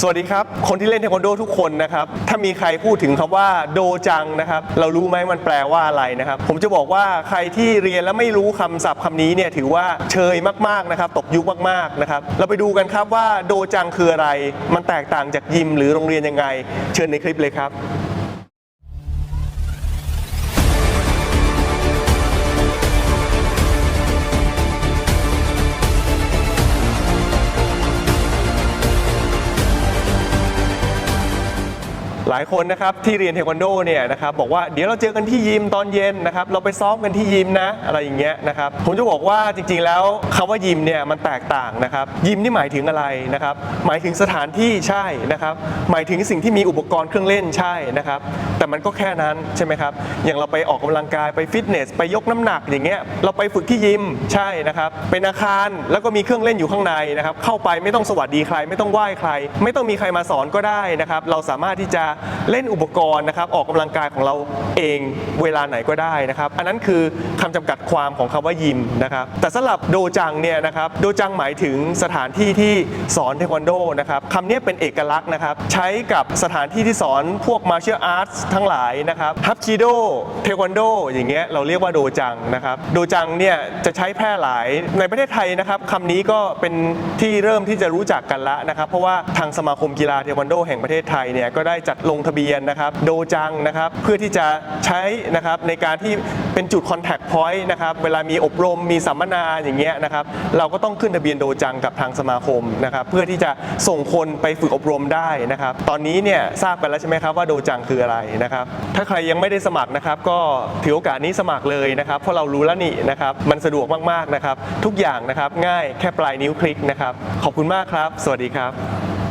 สวัสดีครับ คนที่เล่นเทควันโดทุกคนนะครับ ถ้ามีใครพูดถึงคำว่าโดจังนะครับ เรารู้ไหมมันแปลว่าอะไรนะครับ ผมจะบอกว่าใครที่เรียนแล้วไม่รู้คำศัพท์คำนี้เนี่ยถือว่าเชยมากๆนะครับ ตกยุคมากๆนะครับ เราไปดูกันครับว่าโดจังคืออะไร มันแตกต่างจากยิมหรือโรงเรียนยังไง เชิญในคลิปเลยครับ หลายคนนะครับที่เรียนเทควันโดเนี่ยนะครับบอกว่าเดี๋ยวเราเจอกันที่ยิมตอนเย็นนะครับเราไปซ้อมกันที่ยิมนะอะไรอย่างเงี้ยนะครับผมจะบอกว่าจริงๆ แล้วคำว่ายิมเนี่ยมันแตกต่างนะครับยิมนี่หมายถึงอะไรนะครับหมายถึงสถานที่ใช่นะครับหมายถึงสิ่งที่มีอุปกรณ์เครื่องเล่นใช่นะครับแต่มันก็แค่นั้นใช่ไหมครับอย่างเราไปออกกำลังกายไปฟิตเนสไปยกน้ำหนักอย่างเงี้ยเราไปฝึกที่ยิมใช่นะครับเป็นอาคารแล้วก็มีเครื่องเล่นอยู่ข้างในนะครับเข้าไปไม่ต้องสวัสดีใคร ไม่ต้องไหว้ใคร ไม่ต้องมีใครมาสอนก็ได้นะครับเราสามารถที่จะเล่นอุปกรณ์นะครับออกกำลังกายของเราเองเวลาไหนก็ได้นะครับ อันนั้นคือคำจำกัดความของคำว่ายิมนะครับ แต่สำหรับโดจังเนี่ยนะครับโดจังหมายถึงสถานที่ที่สอนเทควันโดนะครับคำนี้เป็นเอกลักษณ์นะครับ ใช้กับสถานที่ที่สอนพวกมาเชียลอาร์ตทั้งหลายนะครับฮับคิโดเทควันโดอย่างเงี้ยเราเรียกว่าโดจังนะครับโดจังเนี่ยจะใช้แพร่หลายในประเทศไทยนะครับคำนี้ก็เป็นที่เริ่มที่จะรู้จักกันละนะครับ เพราะว่าทางสมาคมกีฬาเทควันโด แห่งประเทศไทยเนี่ยก็ได้จัดลงทะเบียนนะครับโดจังนะครับเพื่อที่จะใช้นะครับในการที่เป็นจุดคอนแทคพอยต์นะครับเวลามีอบรมมีสัมมนาอย่างเงี้ยนะครับเราก็ต้องขึ้นทะเบียนโดจังกับทางสมาคมนะครับเพื่อที่จะส่งคนไปฝึกอบรมได้นะครับตอนนี้เนี่ยทราบกันแล้วใช่ไหมครับว่าโดจังคืออะไรนะครับถ้าใครยังไม่ได้สมัครนะครับก็ถือโอกาสนี้สมัครเลยนะครับเพราะเรารู้แล้วนี่นะครับมันสะดวกมากๆนะครับทุกอย่างนะครับง่ายแค่ปลายนิ้วคลิกนะครับขอบคุณมากครับ สวัสดีครับ